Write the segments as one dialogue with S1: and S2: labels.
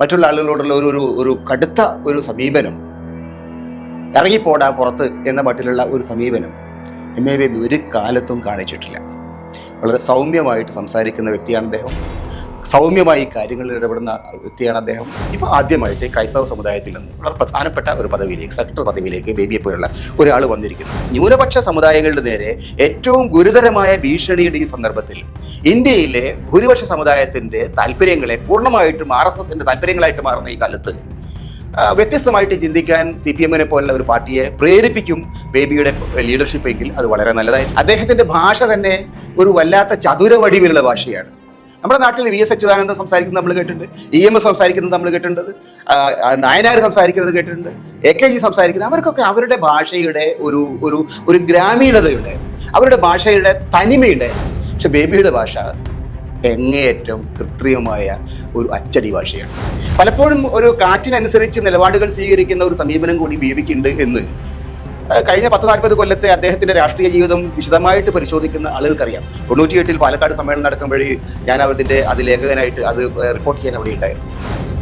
S1: മറ്റുള്ള ആളുകളോടുള്ള ഒരു ഒരു ഒരു കടുത്ത ഒരു സമീപനം. ഇറങ്ങിപ്പോടാ പുറത്ത് എന്ന മട്ടിലുള്ള ഒരു സമീപനം എം എ ബേബി ഒരു കാലത്തും കാണിച്ചിട്ടില്ല. വളരെ സൗമ്യമായിട്ട് സംസാരിക്കുന്ന വ്യക്തിയാണ് അദ്ദേഹം. സൗമ്യമായി കാര്യങ്ങളിൽ ഇടപെടുന്ന വ്യക്തിയാണ് അദ്ദേഹം. ഇപ്പോൾ ആദ്യമായിട്ട് ക്രൈസ്തവ സമുദായത്തിൽ നിന്ന് വളരെ പ്രധാനപ്പെട്ട ഒരു പദവിയിലേക്ക് സെക്രട്ടറി പദവിയിലേക്ക് ബേബിയെ പോലുള്ള ഒരാൾ വന്നിരിക്കുന്നു. ന്യൂനപക്ഷ സമുദായങ്ങളുടെ നേരെ ഏറ്റവും ഗുരുതരമായ ഭീഷണിയുടെ ഈ സന്ദർഭത്തിൽ ഇന്ത്യയിലെ ഭൂരിപക്ഷ സമുദായത്തിന്റെ താല്പര്യങ്ങളെ പൂർണമായിട്ടും ആർ എസ് എസിന്റെ താല്പര്യങ്ങളായിട്ട് മാറുന്ന ഈ കാലത്ത് വ്യത്യസ്തമായിട്ട് ചിന്തിക്കാൻ സി പി എമ്മിനെ പോലുള്ള ഒരു പാർട്ടിയെ പ്രേരിപ്പിക്കും ബേബിയുടെ ലീഡർഷിപ്പ് എങ്കിൽ അത് വളരെ നല്ലതായി. അദ്ദേഹത്തിന്റെ ഭാഷ തന്നെ ഒരു വല്ലാത്ത ചതുര വടിവിലുള്ള ഭാഷയാണ്. നമ്മുടെ നാട്ടിൽ വി എസ് അച്യുതാനന്ദൻ സംസാരിക്കുന്നത് നമ്മൾ കേട്ടിട്ടുണ്ട് ഇ എം എസ് സംസാരിക്കുന്നത് നമ്മൾ കേട്ടിട്ടുണ്ട് നായനാർ സംസാരിക്കുന്നത് കേട്ടിട്ടുണ്ട് എ കെ ജി സംസാരിക്കുന്നത് അവർക്കൊക്കെ അവരുടെ ഭാഷയുടെ ഒരു ഒരു ഒരു ഗ്രാമീണതയുണ്ടായിരുന്നു. അവരുടെ ഭാഷയുടെ തനിമയുണ്ടായിരുന്നു. പക്ഷെ ബേബിയുടെ ഭാഷ എങ്ങേയറ്റം കൃത്രിമമായ ഒരു അച്ചടി ഭാഷയാണ്. പലപ്പോഴും ഒരു കാറ്റിനനുസരിച്ച് നിലപാടുകൾ സ്വീകരിക്കുന്ന ഒരു സമീപനം കൂടി ബേബിക്കുണ്ട് എന്ന് കഴിഞ്ഞ പത്ത് നാൽപ്പത് കൊല്ലത്തെ അദ്ദേഹത്തിന്റെ രാഷ്ട്രീയ ജീവിതം വിശദമായിട്ട് പരിശോധിക്കുന്ന ആളുകൾക്കറിയാം. തൊണ്ണൂറ്റി എട്ടിൽ പാലക്കാട് സമ്മേളനം നടക്കുമ്പോഴേ ഞാൻ അവരുടെ അത് ലേഖകനായിട്ട് അത് റിപ്പോർട്ട് ചെയ്യാൻ അവിടെ ഉണ്ടായിരുന്നു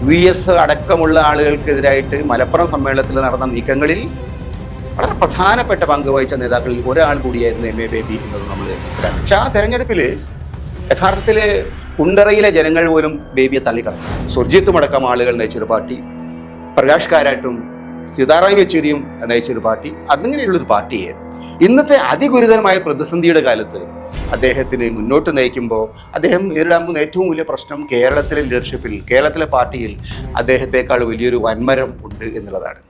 S1: വി എസ് അടക്കമുള്ള ആളുകൾക്കെതിരായിട്ട് മലപ്പുറം സമ്മേളനത്തിൽ നടന്ന നീക്കങ്ങളിൽ വളരെ പ്രധാനപ്പെട്ട പങ്ക് വഹിച്ച നേതാക്കളിൽ ഒരാൾ കൂടിയായിരുന്നു എം എ ബേബി എന്നത് നമ്മൾ മനസ്സിലാക്കി. പക്ഷെ ആ തെരഞ്ഞെടുപ്പിൽ യഥാർത്ഥത്തിൽ കുണ്ടറയിലെ ജനങ്ങൾ പോലും ബേബിയെ തള്ളിക്കളഞ്ഞു. സുർജിത്തുമടക്കം ആളുകൾ നയിച്ചൊരു പാർട്ടി. പ്രകാശ് സീതാറാം യെച്ചൂരിയും നയിച്ചൊരു പാർട്ടി അങ്ങനെയുള്ളൊരു പാർട്ടിയെ ഇന്നത്തെ അതിഗുരുതരമായ പ്രതിസന്ധിയുടെ കാലത്ത് അദ്ദേഹത്തിന് മുന്നോട്ട് നയിക്കുമ്പോൾ അദ്ദേഹം നേരിടാൻ പോകുന്ന ഏറ്റവും വലിയ പ്രശ്നം കേരളത്തിലെ ലീഡർഷിപ്പിൽ കേരളത്തിലെ പാർട്ടിയിൽ അദ്ദേഹത്തെക്കാൾ വലിയൊരു വൻമരം ഉണ്ട് എന്നുള്ളതാണ്.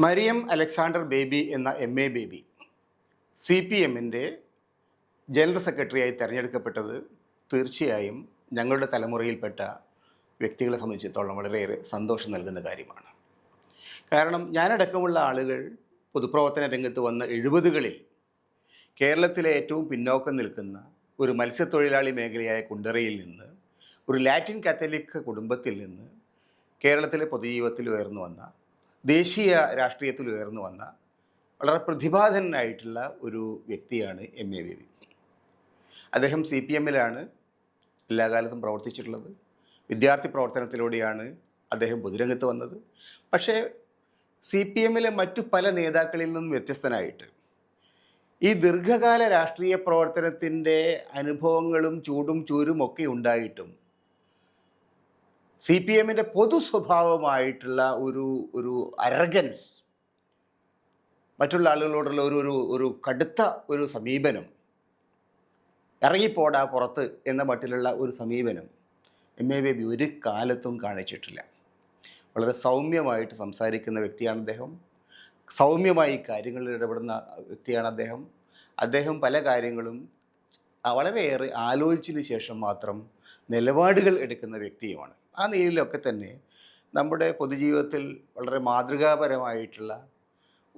S1: മരിയം അലക്സാണ്ടർ ബേബി എന്ന M A Baby C P എമ്മിന്റെ ജനറൽ സെക്രട്ടറിയായി തിരഞ്ഞെടുക്കപ്പെട്ടത് തീർച്ചയായും ഞങ്ങളുടെ തലമുറയിൽപ്പെട്ട വ്യക്തികളെ സംബന്ധിച്ചിടത്തോളം വളരെയേറെ സന്തോഷം നൽകുന്ന കാര്യമാണ്. കാരണം ഞാനടക്കമുള്ള ആളുകൾ പൊതുപ്രവർത്തന രംഗത്ത് വന്ന എഴുപതുകളിൽ കേരളത്തിലെ ഏറ്റവും പിന്നോക്കം നിൽക്കുന്ന ഒരു മത്സ്യത്തൊഴിലാളി മേഖലയായ കുണ്ടറയിൽ നിന്ന് ഒരു ലാറ്റിൻ കാത്തലിക് കുടുംബത്തിൽ നിന്ന് കേരളത്തിലെ പൊതുജീവിതത്തിൽ ഉയർന്നു വന്ന ദേശീയ രാഷ്ട്രീയത്തിൽ ഉയർന്നു വന്ന വളരെ പ്രതിഭാധനായിട്ടുള്ള ഒരു വ്യക്തിയാണ് എം. എ. ബേബി അദ്ദേഹം സി പി എമ്മിലാണ് എല്ലാ കാലത്തും പ്രവർത്തിച്ചിട്ടുള്ളത്. വിദ്യാർത്ഥി പ്രവർത്തനത്തിലൂടെയാണ് അദ്ദേഹം പൊതുരംഗത്ത് വന്നത്. പക്ഷേ സി പി എമ്മിലെ മറ്റു പല നേതാക്കളിൽ നിന്നും വ്യത്യസ്തനായിട്ട് ഈ ദീർഘകാല രാഷ്ട്രീയ പ്രവർത്തനത്തിന്റെ അനുഭവങ്ങളും ചൂടും ചൂരും ഒക്കെ ഉണ്ടായിട്ടും സി പി എമ്മിന്റെ പൊതു സ്വഭാവമായിട്ടുള്ള ഒരു ഒരു അരഗൻസ് മറ്റുള്ള ആളുകളോടുള്ള ഒരു ഒരു ഒരു കടുത്ത ഒരു സമീപനം ഇറങ്ങിപ്പോടാ പുറത്ത് എന്ന മട്ടിലുള്ള ഒരു സമീപനം എം എ ബേബി ഒരു കാലത്തും കാണിച്ചിട്ടില്ല. വളരെ സൗമ്യമായിട്ട് സംസാരിക്കുന്ന വ്യക്തിയാണ് അദ്ദേഹം. സൗമ്യമായി കാര്യങ്ങളിൽ ഇടപെടുന്ന വ്യക്തിയാണ് അദ്ദേഹം. അദ്ദേഹം പല കാര്യങ്ങളും വളരെയേറെ ആലോചിച്ചതിന് ശേഷം മാത്രം നിലപാടുകൾ എടുക്കുന്ന വ്യക്തിയുമാണ്. ആ നിലയിലൊക്കെ തന്നെ നമ്മുടെ പൊതുജീവിതത്തിൽ വളരെ മാതൃകാപരമായിട്ടുള്ള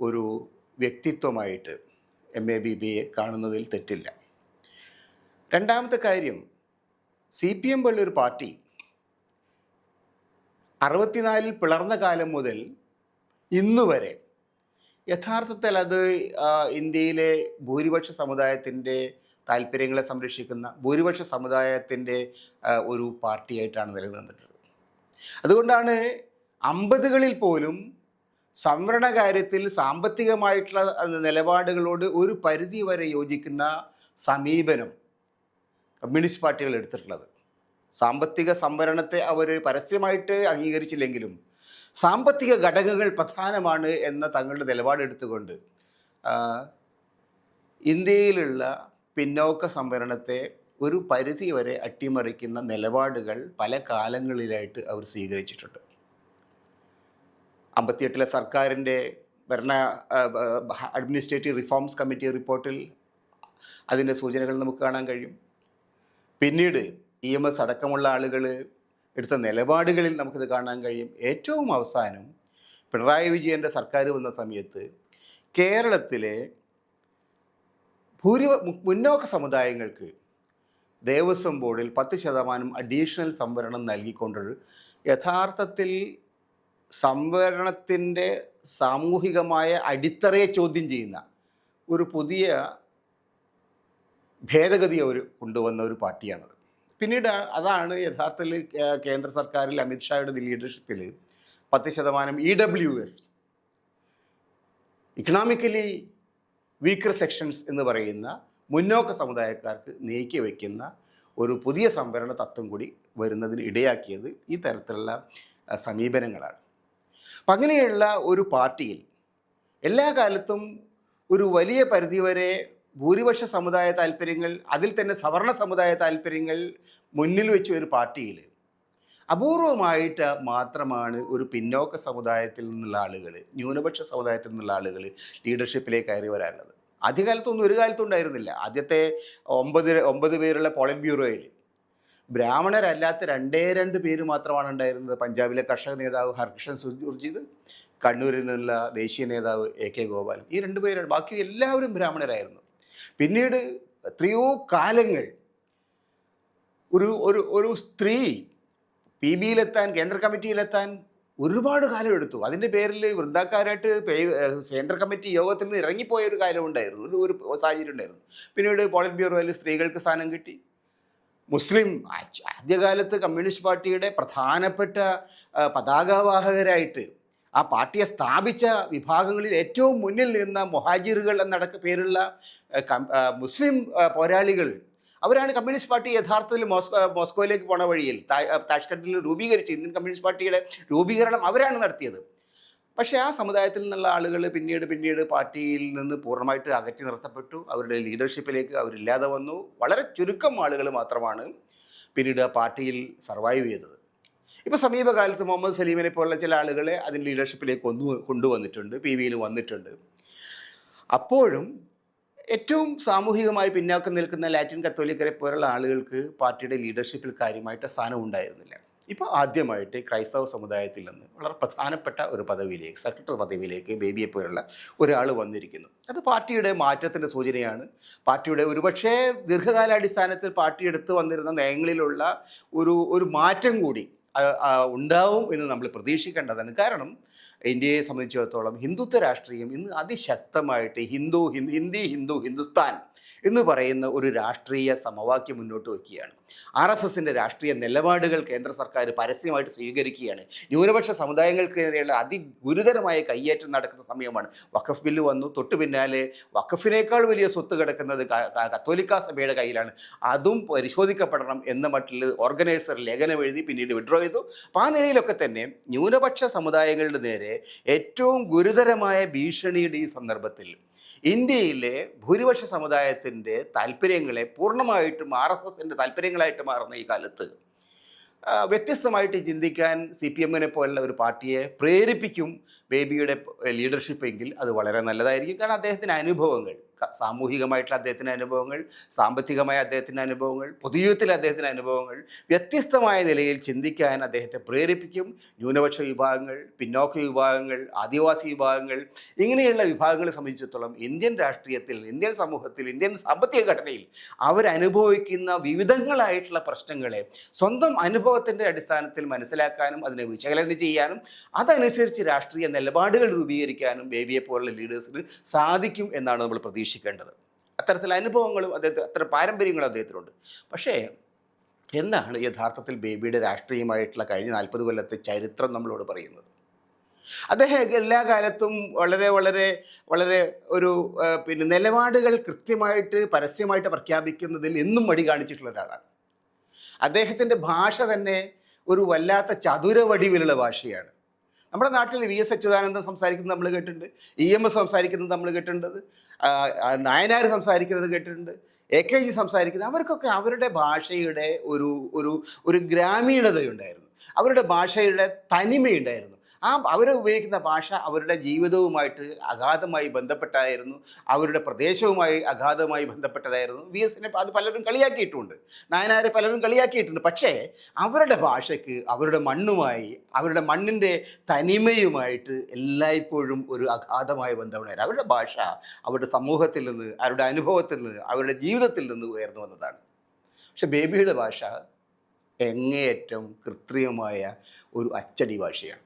S1: ഒരു വ്യക്തിത്വമായിട്ട് എം എ ബി ബിയെ കാണുന്നതിൽ തെറ്റില്ല. രണ്ടാമത്തെ കാര്യം സി പി എം പോലൊരു പാർട്ടി. അറുപത്തിനാലിൽ പിളർന്ന കാലം മുതൽ ഇന്ന് വരെ യഥാർത്ഥത്തിൽ അത് ഇന്ത്യയിലെ ഭൂരിപക്ഷ സമുദായത്തിന്റെ താല്പര്യങ്ങളെ സംരക്ഷിക്കുന്ന ഭൂരിപക്ഷ സമുദായത്തിന്റെ ഒരു പാർട്ടിയായിട്ടാണ് നിലനിന്നിട്ടുള്ളത്. അതുകൊണ്ടാണ് അമ്പതുകളിൽ പോലും സംവരണ കാര്യത്തിൽ സാമ്പത്തികമായിട്ടുള്ള നിലപാടുകളോട് ഒരു പരിധി വരെ യോജിക്കുന്ന സമീപനം കമ്മ്യൂണിസ്റ്റ് പാർട്ടികൾ എടുത്തിട്ടുള്ളത്. സാമ്പത്തിക സംവരണത്തെ അവർ പരസ്യമായിട്ട് അംഗീകരിച്ചില്ലെങ്കിലും സാമ്പത്തിക ഘടകങ്ങൾ പ്രധാനമാണ് എന്ന തങ്ങളുടെ നിലപാടെടുത്തുകൊണ്ട് ഇന്ത്യയിലുള്ള പിന്നോക്ക സംവരണത്തെ ഒരു പരിധി വരെ അട്ടിമറിക്കുന്ന നിലപാടുകൾ പല കാലങ്ങളിലായിട്ട് അവർ സ്വീകരിച്ചിട്ടുണ്ട്. അമ്പത്തിയെട്ടിലെ സർക്കാരിന്റെ ഭരണ അഡ്മിനിസ്ട്രേറ്റീവ് റിഫോംസ് കമ്മിറ്റി റിപ്പോർട്ടിൽ അതിന്റെ സൂചനകൾ നമുക്ക് കാണാൻ കഴിയും. പിന്നീട് ഇ എം എസ് അടക്കമുള്ള ആളുകൾ എടുത്ത നിലപാടുകളിൽ നമുക്കിത് കാണാൻ കഴിയും. ഏറ്റവും അവസാനം പിണറായി വിജയന്റെ സർക്കാർ വന്ന സമയത്ത് കേരളത്തിലെ ഭൂരി മുന്നോക്ക സമുദായങ്ങൾക്ക് ദേവസ്വം ബോർഡിൽ പത്ത് ശതമാനം അഡീഷണൽ സംവരണം നൽകിക്കൊണ്ടൊരു യഥാർത്ഥത്തിൽ സംവരണത്തിന്റെ സാമൂഹികമായ അടിത്തറയെ ചോദ്യം ചെയ്യുന്ന ഒരു പുതിയ ഭേദഗതി അവർ കൊണ്ടുവന്ന ഒരു പാർട്ടിയാണത്. പിന്നീട് അതാണ് യഥാർത്ഥത്തിൽ കേന്ദ്ര സർക്കാരിൽ അമിത്ഷായുടെ ലീഡർഷിപ്പിൽ പത്ത് ശതമാനം E W S economically weaker sections എന്ന് പറയുന്ന മുന്നോക്ക സമുദായക്കാർക്ക് നീക്കി വയ്ക്കുന്ന ഒരു പുതിയ സംവരണ തത്വം കൂടി വരുന്നതിന് ഇടയാക്കിയത് ഈ തരത്തിലുള്ള സമീപനങ്ങളാണ്. അപ്പം അങ്ങനെയുള്ള ഒരു പാർട്ടിയിൽ എല്ലാ കാലത്തും ഒരു വലിയ പരിധിവരെ ഭൂരിപക്ഷ സമുദായ താല്പര്യങ്ങൾ അതിൽ തന്നെ സവർണ സമുദായ താല്പര്യങ്ങൾ മുന്നിൽ വെച്ച ഒരു പാർട്ടിയിൽ അപൂർവമായിട്ട് മാത്രമാണ് ഒരു പിന്നോക്ക സമുദായത്തിൽ നിന്നുള്ള ആളുകൾ ന്യൂനപക്ഷ സമുദായത്തിൽ നിന്നുള്ള ആളുകൾ ലീഡർഷിപ്പിലേക്ക് കയറി വരാനുള്ളത് ആദ്യകാലത്തൊന്നും ഒരു കാലത്തും ഉണ്ടായിരുന്നില്ല. ആദ്യത്തെ ഒമ്പത് ഒമ്പത് പേരുള്ള പോളിറ്റ് ബ്യൂറോയിൽ ബ്രാഹ്മണരല്ലാത്ത രണ്ടേ രണ്ട് പേര് മാത്രമാണ് ഉണ്ടായിരുന്നത്. പഞ്ചാബിലെ കർഷക നേതാവ് ഹർകൃഷ്ണൻ സുർജിത് കണ്ണൂരിൽ നിന്നുള്ള ദേശീയ നേതാവ് എ കെ ഗോപാൽ ഈ രണ്ട് പേരാണ്. ബാക്കി എല്ലാവരും ബ്രാഹ്മണരായിരുന്നു. പിന്നീട് എത്രയോ കാലങ്ങൾ ഒരു ഒരു ഒരു സ്ത്രീ പി ബിയിലെത്താൻ കേന്ദ്ര കമ്മിറ്റിയിലെത്താൻ ഒരുപാട് കാലം എടുത്തു. അതിന്റെ പേരിൽ വൃദ്ധാക്കാരായിട്ട് കേന്ദ്ര കമ്മിറ്റി യോഗത്തിൽ നിന്ന് ഇറങ്ങിപ്പോയ ഒരു കാലം ഉണ്ടായിരുന്നു. ഒരു ഒരു സാഹചര്യം ഉണ്ടായിരുന്നു. പിന്നീട് പോളിറ്റ് ബ്യൂറോയിൽ സ്ത്രീകൾക്ക് സ്ഥാനം കിട്ടി. മുസ്ലിം ആദ്യകാലത്ത് കമ്മ്യൂണിസ്റ്റ് പാർട്ടിയുടെ പ്രധാനപ്പെട്ട പതാകവാഹകരായിട്ട് ആ പാർട്ടിയെ സ്ഥാപിച്ച വിഭാഗങ്ങളിൽ ഏറ്റവും മുന്നിൽ നിന്ന മൊഹാജിറുകൾ എന്നടക്ക പേരുള്ള മുസ്ലിം പോരാളികൾ അവരാണ് കമ്മ്യൂണിസ്റ്റ് പാർട്ടി യഥാർത്ഥത്തിൽ മോസ്കോ മോസ്കോയിലേക്ക് പോണ വഴിയിൽ. താഷ്കണ്ടിൽ രൂപീകരിച്ച് ഇന്ത്യൻ കമ്മ്യൂണിസ്റ്റ് പാർട്ടിയുടെ രൂപീകരണം അവരാണ് നടത്തിയത്. പക്ഷേ ആ സമുദായത്തിൽ നിന്നുള്ള ആളുകൾ പിന്നീട് പിന്നീട് പാർട്ടിയിൽ നിന്ന് പൂർണമായിട്ട് അകറ്റി നിർത്തപ്പെട്ടു. അവരുടെ ലീഡർഷിപ്പിലേക്ക് അവരില്ലാതെ വന്നു. വളരെ ചുരുക്കം ആളുകൾ മാത്രമാണ് പിന്നീട് ആ പാർട്ടിയിൽ സർവൈവ് ചെയ്തത്. ഇപ്പോൾ സമീപകാലത്ത് മുഹമ്മദ് സലീമിനെ പോലുള്ള ചില ആളുകളെ അതിന് ലീഡർഷിപ്പിലേക്ക് കൊണ്ടു കൊണ്ടുവന്നിട്ടുണ്ട് പി വിയിൽ വന്നിട്ടുണ്ട്. അപ്പോഴും ഏറ്റവും സാമൂഹികമായി പിന്നാക്കം നിൽക്കുന്ന ലാറ്റിൻ കത്തോലിക്കരെ പോലുള്ള ആളുകൾക്ക് പാർട്ടിയുടെ ലീഡർഷിപ്പിൽ കാര്യമായിട്ട് സ്ഥാനം ഉണ്ടായിരുന്നില്ല. ഇപ്പോൾ ആദ്യമായിട്ട് ക്രൈസ്തവ സമുദായത്തിൽ നിന്ന് വളരെ പ്രധാനപ്പെട്ട ഒരു പദവിയിലേക്ക് സെക്രട്ടറി പദവിയിലേക്ക് ബേബിയെ പോലുള്ള ഒരാൾ വന്നിരിക്കുന്നു. അത് പാർട്ടിയുടെ മാറ്റത്തിന്റെ സൂചനയാണ്. പാർട്ടിയുടെ ഒരുപക്ഷേ ദീർഘകാലാടിസ്ഥാനത്തിൽ പാർട്ടി എടുത്തു വന്നിരുന്ന നയങ്ങളിലുള്ള ഒരു ഒരു മാറ്റം കൂടി ഉണ്ടാവും എന്ന് നമ്മൾ പ്രതീക്ഷിക്കേണ്ടതാണ്. കാരണം ഇന്ത്യയെ സംബന്ധിച്ചിടത്തോളം ഹിന്ദുത്വ രാഷ്ട്രീയം ഇന്ന് അതിശക്തമായിട്ട് ഹിന്ദു ഹിന്ദി ഹിന്ദി ഹിന്ദു ഹിന്ദുസ്ഥാൻ എന്ന് പറയുന്ന ഒരു രാഷ്ട്രീയ സമവാക്യം മുന്നോട്ട് വയ്ക്കുകയാണ് ആർ എസ് എസിന്റെ രാഷ്ട്രീയ നിലപാടുകൾ കേന്ദ്ര സർക്കാർ പരസ്യമായിട്ട് സ്വീകരിക്കുകയാണ്. ന്യൂനപക്ഷ സമുദായങ്ങൾക്കെതിരെയുള്ള അതിഗുരുതരമായ കയ്യേറ്റം നടക്കുന്ന സമയമാണ്. വഖഫ് ബില്ല് വന്നു. തൊട്ടു പിന്നാലെ വഖഫിനേക്കാൾ വലിയ സ്വത്ത് കിടക്കുന്നത് കത്തോലിക്ക സഭയുടെ കയ്യിലാണ്. അതും പരിശോധിക്കപ്പെടണം എന്ന മട്ടിൽ ഓർഗനൈസർ ലേഖനം എഴുതി പിന്നീട് വിഡ്രോ ചെയ്തു. അപ്പോൾ ആ നിലയിലൊക്കെ തന്നെ ന്യൂനപക്ഷ സമുദായങ്ങളുടെ നേരെ ഏറ്റവും ഗുരുതരമായ ഭീഷണിയുടെ ഈ സന്ദർഭത്തിൽ ഇന്ത്യയിലെ ഭൂരിപക്ഷ സമുദായത്തിന്റെ താല്പര്യങ്ങളെ പൂർണമായിട്ടും ആർ എസ് എസിന്റെ താല്പര്യങ്ങളായിട്ട് മാറുന്ന ഈ കാലത്ത് വ്യത്യസ്തമായിട്ട് ചിന്തിക്കാൻ സി പി എമ്മിനെ പോലുള്ള ഒരു പാർട്ടിയെ പ്രേരിപ്പിക്കും ബേബിയുടെ ലീഡർഷിപ്പ് എങ്കിൽ അത് വളരെ നല്ലതായിരിക്കും. കാരണം അദ്ദേഹത്തിന്റെ അനുഭവങ്ങൾ സാമൂഹികമായിട്ടുള്ള അദ്ദേഹത്തിന്റെ അനുഭവങ്ങൾ സാമ്പത്തികമായ അദ്ദേഹത്തിന്റെ അനുഭവങ്ങൾ പൊതുജീവിതത്തിലെ അദ്ദേഹത്തിന്റെ അനുഭവങ്ങൾ വ്യത്യസ്തമായ നിലയിൽ ചിന്തിക്കാൻ അദ്ദേഹത്തെ പ്രേരിപ്പിക്കും. ന്യൂനപക്ഷ വിഭാഗങ്ങൾ പിന്നോക്ക വിഭാഗങ്ങൾ ആദിവാസി വിഭാഗങ്ങൾ ഇങ്ങനെയുള്ള വിഭാഗങ്ങളെ സംബന്ധിച്ചിടത്തോളം ഇന്ത്യൻ രാഷ്ട്രീയത്തിൽ ഇന്ത്യൻ സമൂഹത്തിൽ ഇന്ത്യൻ സാമ്പത്തിക ഘടനയിൽ അവരനുഭവിക്കുന്ന വിവിധങ്ങളായിട്ടുള്ള പ്രശ്നങ്ങളെ സ്വന്തം അനുഭവത്തിന്റെ അടിസ്ഥാനത്തിൽ മനസ്സിലാക്കാനും അതിനെ വിശകലനം ചെയ്യാനും അതനുസരിച്ച് രാഷ്ട്രീയ നിലപാടുകൾ രൂപീകരിക്കാനും ബേബിയെ പോലുള്ള ലീഡേഴ്സിന് സാധിക്കും എന്നാണ് നമ്മൾ പ്രതീക്ഷിക്കേണ്ടത്. അത്തരത്തിലുള്ള അനുഭവങ്ങളും അദ്ദേഹത്തെ അത്തരം പാരമ്പര്യങ്ങളും അദ്ദേഹത്തിനുണ്ട്. പക്ഷേ എന്താണ് യഥാർത്ഥത്തിൽ ബേബിയുടെ രാഷ്ട്രീയമായിട്ടുള്ള കഴിഞ്ഞ നാൽപ്പത് കൊല്ലത്തെ ചരിത്രം നമ്മളോട് പറയുന്നത്? അദ്ദേഹം എല്ലാ കാലത്തും വളരെ വളരെ വളരെ ഒരു പിന്നെ നിലപാടുകൾ കൃത്യമായിട്ട് പരസ്യമായിട്ട് പ്രഖ്യാപിക്കുന്നതിൽ എന്നും മടി കാണിച്ചിട്ടുള്ള ഒരാളാണ്. അദ്ദേഹത്തിന്റെ ഭാഷ തന്നെ ഒരു വല്ലാത്ത ചതുരവടിവിലുള്ള ഭാഷയാണ്. നമ്മുടെ നാട്ടിൽ വി എസ് അച്യുതാനന്ദൻ സംസാരിക്കുന്നത് നമ്മൾ കേട്ടിട്ടുണ്ട്. ഇ എം എസ് സംസാരിക്കുന്നത് നമ്മൾ കേട്ടിട്ടുണ്ട്. നായനാർ സംസാരിക്കുന്നത് കേട്ടിട്ടുണ്ട്. എ കെ ജി സംസാരിക്കുന്നത്. അവർക്കൊക്കെ അവരുടെ ഭാഷയുടെ ഒരു ഒരു ഒരു ഗ്രാമീണതയുണ്ടായിരുന്നു. അവരുടെ ഭാഷയുടെ തനിമയുണ്ടായിരുന്നു. ആ അവർ ഉപയോഗിക്കുന്ന ഭാഷ അവരുടെ ജീവിതവുമായിട്ട് അഗാധമായി ബന്ധപ്പെട്ടായിരുന്നു. അവരുടെ പ്രദേശവുമായി അഗാധമായി ബന്ധപ്പെട്ടതായിരുന്നു. വി എസിനെ അത് പലരും കളിയാക്കിയിട്ടുണ്ട്. നായനാരെ പലരും കളിയാക്കിയിട്ടുണ്ട്. പക്ഷേ അവരുടെ ഭാഷയ്ക്ക് അവരുടെ മണ്ണുമായി അവരുടെ മണ്ണിന്റെ തനിമയുമായിട്ട് എല്ലായ്പ്പോഴും ഒരു അഗാധമായ ബന്ധമുണ്ടായിരുന്നു. അവരുടെ ഭാഷ അവരുടെ സമൂഹത്തിൽ നിന്ന് അവരുടെ അനുഭവത്തിൽ നിന്ന് അവരുടെ ജീവിതത്തിൽ നിന്ന് ഉയർന്നു വന്നതാണ്. പക്ഷെ ബേബിയുടെ ഭാഷ എങ്ങേയറ്റം കൃത്രിമമായ ഒരു അച്ചടി ഭാഷയാണ്.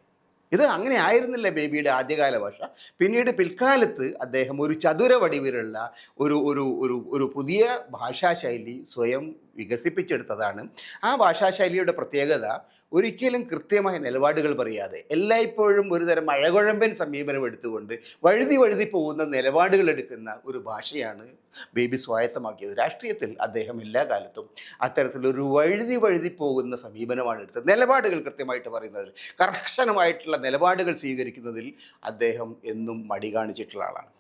S1: ഇത് അങ്ങനെ ആയിരുന്നില്ല ബേബിയുടെ ആദ്യകാല ഭാഷ. പിന്നീട് പിൽക്കാലത്ത് അദ്ദേഹം ഒരു ചതുര വടിവിലുള്ള ഒരു ഒരു ഒരു ഒരു പുതിയ ഭാഷാശൈലി സ്വയം വികസിപ്പിച്ചെടുത്തതാണ്. ആ ഭാഷാശൈലിയുടെ പ്രത്യേകത ഒരിക്കലും കൃത്യമായ നിലപാടുകൾ പറയാതെ എല്ലായ്പ്പോഴും ഒരുതരം മഴകുഴമ്പൻ സമീപനം എടുത്തുകൊണ്ട് വഴുതി വഴുതി പോകുന്ന നിലപാടുകൾ എടുക്കുന്ന ഒരു ഭാഷയാണ് ബേബി സ്വായത്തമാക്കിയത്. രാഷ്ട്രീയത്തിൽ അദ്ദേഹം എല്ലാ കാലത്തും അത്തരത്തിലൊരു വഴുതി വഴുതി പോകുന്ന സമീപനമാണ് എടുത്തത്. നിലപാടുകൾ കൃത്യമായിട്ട് പറയുന്നതിൽ കർശനമായിട്ടുള്ള നിലപാടുകൾ സ്വീകരിക്കുന്നതിൽ അദ്ദേഹം എന്നും മടി കാണിച്ചിട്ടുള്ള ആളാണ്.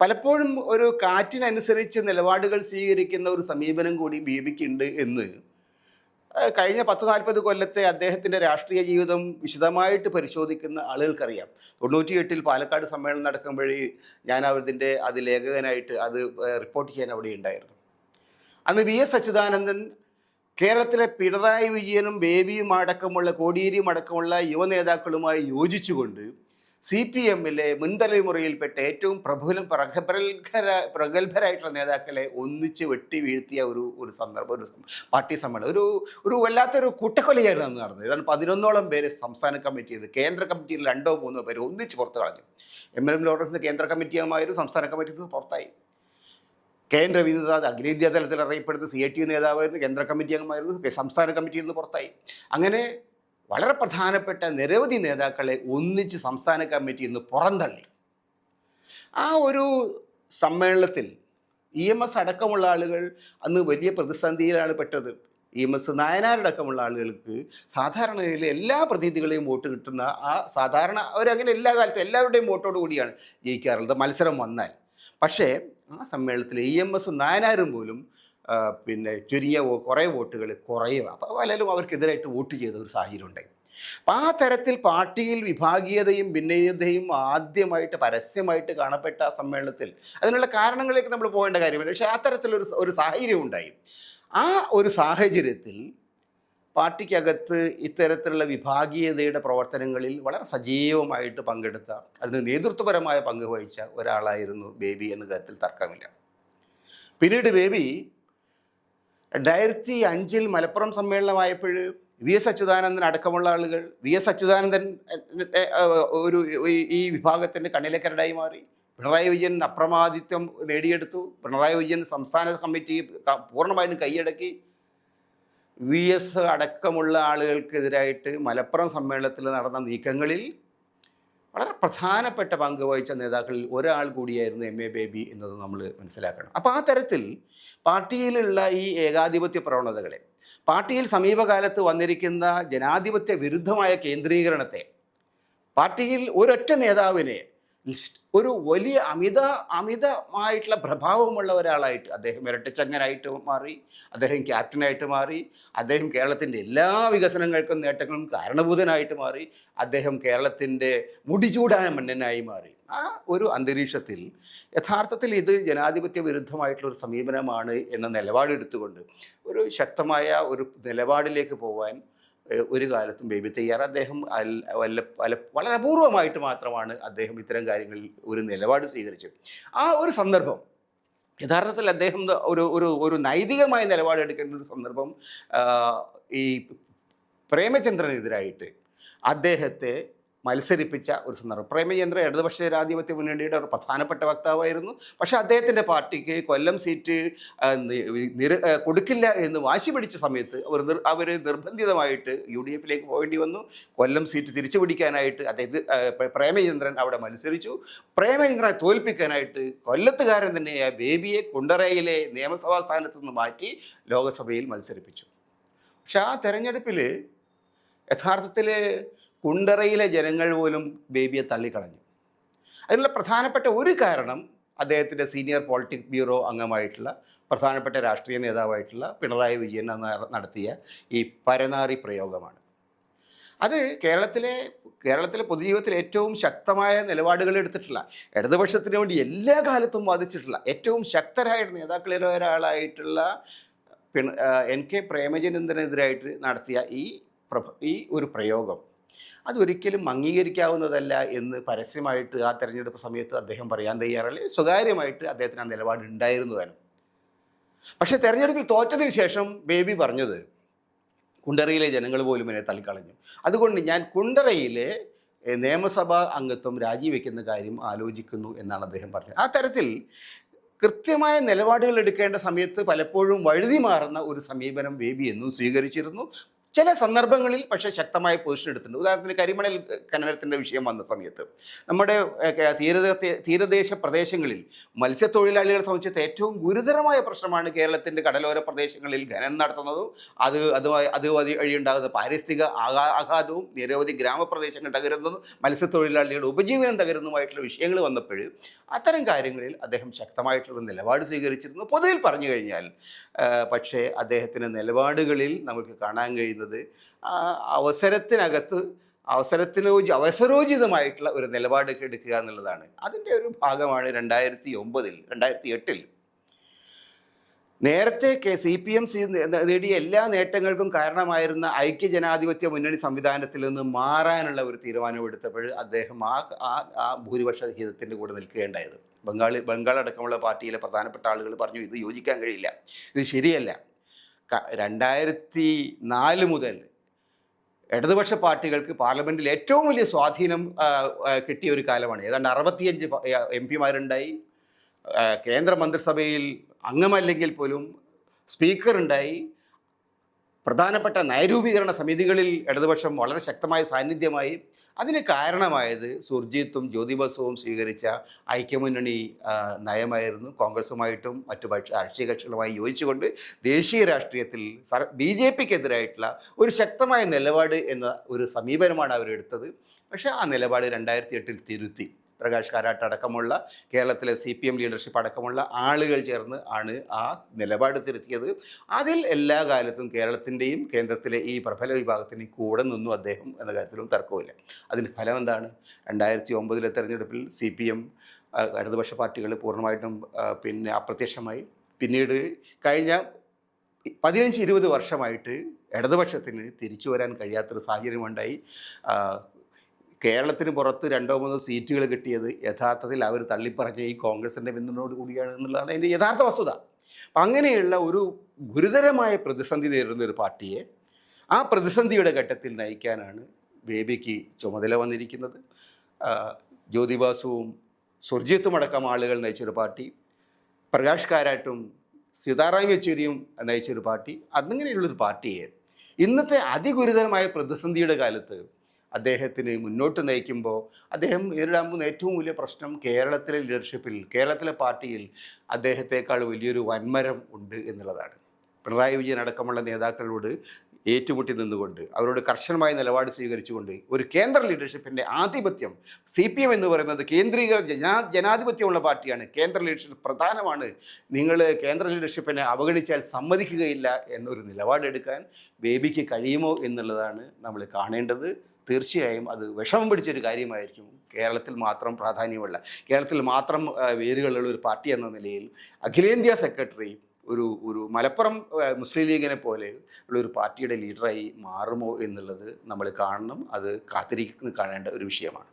S1: പലപ്പോഴും ഒരു കാറ്റിനനുസരിച്ച് നിലപാടുകൾ സ്വീകരിക്കുന്ന ഒരു സമീപനം കൂടി ബി ഉണ്ട് എന്ന് കഴിഞ്ഞ പത്ത് നാൽപ്പത് കൊല്ലത്തെ അദ്ദേഹത്തിന്റെ രാഷ്ട്രീയ ജീവിതം വിശദമായിട്ട് പരിശോധിക്കുന്ന ആളുകൾക്കറിയാം. തൊണ്ണൂറ്റി എട്ടിൽ പാലക്കാട് സമ്മേളനം നടക്കുമ്പോഴേ ഞാൻ അതിന്റെ അത് ലേഖകനായിട്ട് അത് റിപ്പോർട്ട് ചെയ്യാൻ അവിടെ ഉണ്ടായിരുന്നു. അന്ന് വി എസ് അച്യുതാനന്ദൻ കേരളത്തിലെ പിണറായി വിജയനും ബേബിയും അടക്കമുള്ള കോടിയേരിയും അടക്കമുള്ള യുവനേതാക്കളുമായി യോജിച്ചുകൊണ്ട് സി പി എമ്മിലെ മുൻതലമുറയിൽപ്പെട്ട ഏറ്റവും പ്രഭുലം പ്രഗൽഭര പ്രഗത്ഭരായിട്ടുള്ള നേതാക്കളെ ഒന്നിച്ച് വെട്ടി വീഴ്ത്തിയ ഒരു ഒരു സന്ദർഭം ഒരു പാർട്ടി സമ്മേളനം. ഒരു ഒരു വല്ലാത്തൊരു കൂട്ടക്കൊലയായിരുന്നു അന്ന് നടന്നത്. ഏതാണ്ട് പതിനൊന്നോളം പേര് സംസ്ഥാന കമ്മിറ്റി ചെയ്ത് കേന്ദ്ര കമ്മിറ്റിയിൽ രണ്ടോ മൂന്നോ പേര് ഒന്നിച്ച് പുറത്തു കളഞ്ഞു. എം എൽ എം ലോറൻസ് കേന്ദ്ര കമ്മിറ്റി അംഗമായിരുന്നു സംസ്ഥാന കമ്മിറ്റിയിൽ നിന്ന് പുറത്തായി. കെ എൻ രവീന്ദ്രനാഥ് അഖിലേന്ത്യാ തലത്തിൽ അറിയപ്പെടുന്ന സി ഐ ടി നേതാവായിരുന്നു. കേന്ദ്ര കമ്മിറ്റി അംഗമായിരുന്നു. സംസ്ഥാന കമ്മിറ്റിയിൽ നിന്ന് പുറത്തായി. അങ്ങനെ വളരെ പ്രധാനപ്പെട്ട നിരവധി നേതാക്കളെ ഒന്നിച്ച് സംസ്ഥാന കമ്മിറ്റി നിന്ന് പുറന്തള്ളി. ആ ഒരു സമ്മേളനത്തിൽ ഇ എം എസ് അടക്കമുള്ള ആളുകൾ അന്ന് വലിയ പ്രതിസന്ധിയിലാണ് പെട്ടത്. ഇ എം എസ് നായനാരടക്കമുള്ള ആളുകൾക്ക് സാധാരണ എല്ലാ പ്രതിനിധികളെയും വോട്ട് കിട്ടുന്ന ആ സാധാരണ അവരങ്ങനെ എല്ലാ കാലത്തും എല്ലാവരുടെയും വോട്ടോട് കൂടിയാണ് ജയിക്കാറുള്ളത്. മത്സരം വന്നാൽ. പക്ഷേ ആ സമ്മേളനത്തിൽ ഇ എം എസ് നായനാരും പോലും പിന്നെ ചുരുങ്ങിയ കുറേ വോട്ടുകൾ കുറയുക. അപ്പോൾ പലരും അവർക്കെതിരായിട്ട് വോട്ട് ചെയ്ത ഒരു സാഹചര്യം ഉണ്ടായി അപ്പം ആ തരത്തിൽ പാർട്ടിയിൽ വിഭാഗീയതയും ഭിന്നതയും ആദ്യമായിട്ട് പരസ്യമായിട്ട് കാണപ്പെട്ട ആ സമ്മേളനത്തിൽ അതിനുള്ള കാരണങ്ങളിലേക്ക് നമ്മൾ പോകേണ്ട കാര്യമില്ല. പക്ഷേ ആ തരത്തിലൊരു ഒരു സാഹചര്യം ഉണ്ടായി ആ ഒരു സാഹചര്യത്തിൽ പാർട്ടിക്കകത്ത് ഇത്തരത്തിലുള്ള വിഭാഗീയതയുടെ പ്രവർത്തനങ്ങളിൽ വളരെ സജീവമായിട്ട് പങ്കെടുത്ത അതിന് നേതൃത്വപരമായ പങ്ക് വഹിച്ച ഒരാളായിരുന്നു ബേബി എന്ന കാര്യത്തിൽ തർക്കമില്ല. പിന്നീട് ബേബി രണ്ടായിരത്തി അഞ്ചിൽ മലപ്പുറം സമ്മേളനമായപ്പോൾ വി എസ് അച്യുതാനന്ദൻ അടക്കമുള്ള ആളുകൾ വി എസ് അച്യുതാനന്ദൻ ഒരു ഈ- വിഭാഗത്തിന്റെ കണ്ണിലക്കരടായി മാറി. പിണറായി വിജയൻ അപ്രമാദിത്വം നേടിയെടുത്തു. പിണറായി വിജയൻ സംസ്ഥാന കമ്മിറ്റി പൂർണമായും പൂർണമായിട്ടും കൈയടക്കി. വി എസ് അടക്കമുള്ള ആളുകൾക്കെതിരായിട്ട് മലപ്പുറം സമ്മേളനത്തിൽ നടന്ന നീക്കങ്ങളിൽ വളരെ പ്രധാനപ്പെട്ട പങ്ക് വഹിച്ച നേതാക്കളിൽ ഒരാൾ കൂടിയായിരുന്നു എം എ ബേബി എന്നത് നമ്മൾ മനസ്സിലാക്കണം. അപ്പോൾ ആ തരത്തിൽ പാർട്ടിയിലുള്ള ഈ ഏകാധിപത്യ പ്രവണതകളെ പാർട്ടിയിൽ സമീപകാലത്ത് വന്നിരിക്കുന്ന ജനാധിപത്യ വിരുദ്ധമായ കേന്ദ്രീകരണത്തെ പാർട്ടിയിൽ ഒരൊറ്റ നേതാവിനെ ഒരു വലിയ അമിത അമിതമായിട്ടുള്ള പ്രഭാവമുള്ള ഒരാളായിട്ട് അദ്ദേഹം ഇരട്ടച്ചങ്ങനായിട്ട് മാറി അദ്ദേഹം ക്യാപ്റ്റനായിട്ട് മാറി അദ്ദേഹം കേരളത്തിന്റെ എല്ലാ വികസനങ്ങൾക്കും നേട്ടങ്ങളും കാരണഭൂതനായിട്ട് മാറി അദ്ദേഹം കേരളത്തിന്റെ മുടിചൂടാന മണ്ണനായി മാറി. ആ ഒരു അന്തരീക്ഷത്തിൽ യഥാർത്ഥത്തിൽ ഇത് ജനാധിപത്യ വിരുദ്ധമായിട്ടുള്ള ഒരു സമീപനമാണ് എന്ന നിലപാടെടുത്തുകൊണ്ട് ഒരു ശക്തമായ ഒരു നിലപാടിലേക്ക് പോകാൻ ഒരു കാലത്തും ബേബി തയ്യാർ. അദ്ദേഹം വല്ല വല്ല വളരെ അപൂർവമായിട്ട് മാത്രമാണ് അദ്ദേഹം ഇത്തരം കാര്യങ്ങളിൽ ഒരു നിലപാട് സ്വീകരിച്ചത്. ആ ഒരു സന്ദർഭം യഥാർത്ഥത്തിൽ അദ്ദേഹം ഒരു ഒരു ഒരു നൈതികമായ നിലപാടെടുക്കുന്ന ഒരു സന്ദർഭം ഈ പ്രേമചന്ദ്രനെതിരായിട്ട് അദ്ദേഹത്തെ മത്സരിപ്പിച്ച ഒരു സന്ദർഭം. പ്രേമചന്ദ്ര ഇടതുപക്ഷ ജനാധിപത്യ മുന്നണിയുടെ ഒരു പ്രധാനപ്പെട്ട വക്താവായിരുന്നു. പക്ഷേ അദ്ദേഹത്തിന്റെ പാർട്ടിക്ക് കൊല്ലം സീറ്റ് നിര കൊടുക്കില്ല എന്ന് വാശി പിടിച്ച സമയത്ത് അവർ അവർ നിർബന്ധിതമായിട്ട് യു ഡി എഫിലേക്ക് പോകേണ്ടി വന്നു. കൊല്ലം സീറ്റ് തിരിച്ചു പിടിക്കാനായിട്ട് അദ്ദേഹത്തെ ആ, പ്രേമചന്ദ്രൻ അവിടെ മത്സരിച്ചു. പ്രേമചന്ദ്രനെ തോൽപ്പിക്കാനായിട്ട് കൊല്ലത്തുകാരൻ തന്നെയായ ബേബിയെ കുണ്ടറയിലെ നിയമസഭാ സ്ഥാനത്ത് നിന്ന് മാറ്റി ലോകസഭയിൽ മത്സരിപ്പിച്ചു. പക്ഷെ ആ തെരഞ്ഞെടുപ്പിൽ യഥാർത്ഥത്തിൽ കുണ്ടറയിലെ ജനങ്ങൾ പോലും ബേബിയെ തള്ളിക്കളഞ്ഞു. അതിനുള്ള പ്രധാനപ്പെട്ട ഒരു കാരണം അദ്ദേഹത്തിന്റെ സീനിയർ പോളിറ്റിക് ബ്യൂറോ അംഗമായിട്ടുള്ള പ്രധാനപ്പെട്ട രാഷ്ട്രീയ നേതാവായിട്ടുള്ള പിണറായി വിജയൻ നടത്തിയ ഈ പരനാറി പ്രയോഗമാണ്. അത് കേരളത്തിലെ കേരളത്തിലെ പൊതുജീവിതത്തിൽ ഏറ്റവും ശക്തമായ നിലപാടുകൾ എടുത്തിട്ടില്ല. ഇടതുപക്ഷത്തിന് വേണ്ടി എല്ലാ കാലത്തും വാദിച്ചിട്ടുള്ള ഏറ്റവും ശക്തരായ നേതാക്കളിൽ ഒരാളായിട്ടുള്ള പിണ എൻ കെ പ്രേമചന്ദ്രനെതിരായിട്ട് നടത്തിയ ഈ പ്രഭ ഈ ഒരു പ്രയോഗം അതൊരിക്കലും അംഗീകരിക്കാവുന്നതല്ല എന്ന് പരസ്യമായിട്ട് ആ തെരഞ്ഞെടുപ്പ് സമയത്ത് അദ്ദേഹം പറയാൻ തയ്യാറല്ലേ? സ്വകാര്യമായിട്ട് അദ്ദേഹത്തിന് ആ നിലപാട് ഉണ്ടായിരുന്നു താനും. പക്ഷേ തെരഞ്ഞെടുപ്പിൽ തോറ്റതിന് ശേഷം ബേബി പറഞ്ഞത് കുണ്ടറയിലെ ജനങ്ങൾ പോലും എന്നെ തള്ളിക്കളഞ്ഞു അതുകൊണ്ട് ഞാൻ കുണ്ടറയിലെ നിയമസഭാ അംഗത്വം രാജിവെക്കുന്ന കാര്യം ആലോചിക്കുന്നു എന്നാണ് അദ്ദേഹം പറഞ്ഞത്. ആ തരത്തിൽ കൃത്യമായ നിലപാടുകൾ എടുക്കേണ്ട സമയത്ത് പലപ്പോഴും വഴുതി മാറുന്ന ഒരു സമീപനം ബേബി എന്നും സ്വീകരിച്ചിരുന്നു. ചില സന്ദർഭങ്ങളിൽ പക്ഷേ ശക്തമായ പൊസിഷൻ എടുത്തിട്ടുണ്ട്. ഉദാഹരണത്തിന് കരിമണൽ ഖനനത്തിന്റെ വിഷയം വന്ന സമയത്ത് നമ്മുടെ ഏഹ്, തീരദേ തീരദേശ പ്രദേശങ്ങളിൽ മത്സ്യത്തൊഴിലാളികളെ സംബന്ധിച്ച് ഏറ്റവും ഗുരുതരമായ പ്രശ്നമാണ് കേരളത്തിന്റെ കടലോര പ്രദേശങ്ങളിൽ ഖനനം നടത്തുന്നതും അത് അതുമായി അത് വഴി വഴിയുണ്ടാകുന്ന പാരിസ്ഥിതിക ആഘാ ആഘാതവും നിരവധി ഗ്രാമപ്രദേശങ്ങൾ തകരുന്നതും മത്സ്യത്തൊഴിലാളികളുടെ ഉപജീവനം തകരുന്നതുമായിട്ടുള്ള വിഷയങ്ങൾ വന്നപ്പോൾ അത്തരം കാര്യങ്ങളിൽ അദ്ദേഹം ശക്തമായിട്ടുള്ള നിലപാട് സ്വീകരിച്ചിരുന്നു. പൊതുവിൽ പറഞ്ഞു കഴിഞ്ഞാൽ പക്ഷേ അദ്ദേഹത്തിന്റെ നിലപാടുകളിൽ നമുക്ക് കാണാൻ കഴിയുന്നത് ആ, അവസരത്തിനകത്ത് അവസരത്തിന് അവസരോചിതമായിട്ടുള്ള ഒരു നിലപാട് എടുക്കുക എന്നുള്ളതാണ്. അതിന്റെ ഒരു ഭാഗമാണ് രണ്ടായിരത്തി ഒമ്പതിൽ രണ്ടായിരത്തി എട്ടിൽ നേരത്തെ K C P M C നേടിയ എല്ലാ നേട്ടങ്ങൾക്കും കാരണമായിരുന്ന ഐക്യ ജനാധിപത്യ മുന്നണി സംവിധാനത്തിൽ നിന്ന് മാറാനുള്ള ഒരു തീരുമാനമെടുത്തപ്പോൾ അദ്ദേഹം ആ ആ ഭൂരിപക്ഷ ഹിതത്തിന്റെ കൂടെ നിൽക്കുകയുണ്ടായത്. ബംഗാളി ബംഗാൾ അടക്കമുള്ള പാർട്ടിയിലെ പ്രധാനപ്പെട്ട ആളുകൾ പറഞ്ഞു ഇത് യോജിക്കാൻ കഴിയില്ല. ഇത് ശരിയല്ല. രണ്ടായിരത്തി നാല് മുതൽ ഇടതുപക്ഷ പാർട്ടികൾക്ക് പാർലമെന്റിൽ ഏറ്റവും വലിയ സ്വാധീനം കിട്ടിയ ഒരു കാലമാണ്. ഏതാണ്ട് അറുപത്തിയഞ്ച് എം പിമാരുണ്ടായി. കേന്ദ്ര മന്ത്രിസഭയിൽ അംഗമല്ലെങ്കിൽ പോലും സ്പീക്കർ ഉണ്ടായി പ്രധാനപ്പെട്ട നയരൂപീകരണ സമിതികളിൽ ഇടതുപക്ഷം വളരെ ശക്തമായ സാന്നിധ്യമായി. അതിന് കാരണമായത് സുർജിത്തും ജ്യോതിബസവും സ്വീകരിച്ച ഐക്യമുന്നണി നയമായിരുന്നു. കോൺഗ്രസുമായിട്ടും മറ്റു രാഷ്ട്രീയ കക്ഷികളുമായി യോജിച്ചുകൊണ്ട് ദേശീയ രാഷ്ട്രീയത്തിൽ സർ ബി ജെ പിക്കെതിരായിട്ടുള്ള ഒരു ശക്തമായ നിലപാട് എന്ന ഒരു സമീപനമാണ് അവരെടുത്തത്. പക്ഷേ ആ നിലപാട് രണ്ടായിരത്തി എട്ടിൽ തിരുത്തി. പ്രകാശ് കാരാട്ട് അടക്കമുള്ള കേരളത്തിലെ സി പി എം ലീഡർഷിപ്പ് അടക്കമുള്ള ആളുകൾ ചേർന്ന് ആണ് ആ നിലപാട് തിരുത്തിയത്. അതിൽ എല്ലാ കാലത്തും കേരളത്തിന്റെയും കേന്ദ്രത്തിലെ ഈ പ്രബല വിഭാഗത്തിന് കൂടെ നിന്നു അദ്ദേഹം എന്ന കാര്യത്തിലും തർക്കമില്ല അതിന്റെ ഫലം എന്താണ്? രണ്ടായിരത്തി ഒമ്പതിലെ തെരഞ്ഞെടുപ്പിൽ സി പി എം ഇടതുപക്ഷ പാർട്ടികൾ പൂർണമായിട്ടും പിന്നെ അപ്രത്യക്ഷമായി. പിന്നീട് കഴിഞ്ഞ പതിനഞ്ച് ഇരുപത് വർഷമായിട്ട് ഇടതുപക്ഷത്തിന് തിരിച്ചു വരാൻ കഴിയാത്തൊരു സാഹചര്യമുണ്ടായി. കേരളത്തിന് പുറത്ത് രണ്ടോ മൂന്നോ സീറ്റുകൾ കിട്ടിയത് യഥാർത്ഥത്തിൽ അവർ തള്ളിപ്പറഞ്ഞ ഈ കോൺഗ്രസിന്റെ പിന്തുണയോട് കൂടിയാണ് എന്നുള്ളതാണ് അതിന്റെ യഥാർത്ഥ വസ്തുത. അപ്പം അങ്ങനെയുള്ള ഒരു ഗുരുതരമായ പ്രതിസന്ധി നേരിടുന്ന ഒരു പാർട്ടിയെ ആ പ്രതിസന്ധിയുടെ ഘട്ടത്തിൽ നയിക്കാനാണ് ബേബിക്ക് ചുമതല വന്നിരിക്കുന്നത്. ജ്യോതിബാസുവും സുർജിത്തും അടക്കം ആളുകൾ നയിച്ചൊരു പാർട്ടി. പ്രകാശ് കാരാട്ടും സീതാറാം യെച്ചൂരിയും നയിച്ചൊരു പാർട്ടി. അങ്ങനെയുള്ളൊരു പാർട്ടിയെ ഇന്നത്തെ അതിഗുരുതരമായ പ്രതിസന്ധിയുടെ കാലത്ത് അദ്ദേഹത്തിന് മുന്നോട്ട് നയിക്കുമ്പോൾ അദ്ദേഹം നേരിടാൻ പോകുന്ന ഏറ്റവും വലിയ പ്രശ്നം കേരളത്തിലെ ലീഡർഷിപ്പിൽ കേരളത്തിലെ പാർട്ടിയിൽ അദ്ദേഹത്തെക്കാൾ വലിയൊരു വൻമരം ഉണ്ട് എന്നുള്ളതാണ്. പിണറായി വിജയൻ അടക്കമുള്ള നേതാക്കളോട് ഏറ്റുമുട്ടി നിന്നുകൊണ്ട് അവരോട് കർശനമായ നിലപാട് സ്വീകരിച്ചുകൊണ്ട് ഒരു കേന്ദ്ര ലീഡർഷിപ്പിന്റെ ആധിപത്യം സി പി എം എന്ന് പറയുന്നത് കേന്ദ്രീകൃത ജനാ ജനാധിപത്യമുള്ള പാർട്ടിയാണ്. കേന്ദ്ര ലീഡർഷിപ്പ് പ്രധാനമാണ്. നിങ്ങൾ കേന്ദ്ര ലീഡർഷിപ്പിനെ അവഗണിച്ചാൽ സമ്മതിക്കുകയില്ല എന്നൊരു നിലപാടെടുക്കാൻ ബേബിക്ക് കഴിയുമോ എന്നുള്ളതാണ് നമ്മൾ കാണേണ്ടത്. തീർച്ചയായും അത് വിഷമം പിടിച്ചൊരു കാര്യമായിരിക്കും. കേരളത്തിൽ മാത്രം പ്രാധാന്യമുള്ള കേരളത്തിൽ മാത്രം വേരുകളുള്ള ഒരു പാർട്ടി എന്ന നിലയിൽ അഖിലേന്ത്യാ സെക്രട്ടറി ഒരു ഒരു മലപ്പുറം മുസ്ലിം ലീഗിനെ പോലെ ഉള്ള ഒരു പാർട്ടിയുടെ ലീഡറായി മാറുമോ എന്നുള്ളത് നമ്മൾ കാണണം. അത് കാത്തിരിക്കുന്ന കാണേണ്ട ഒരു വിഷയമാണ്.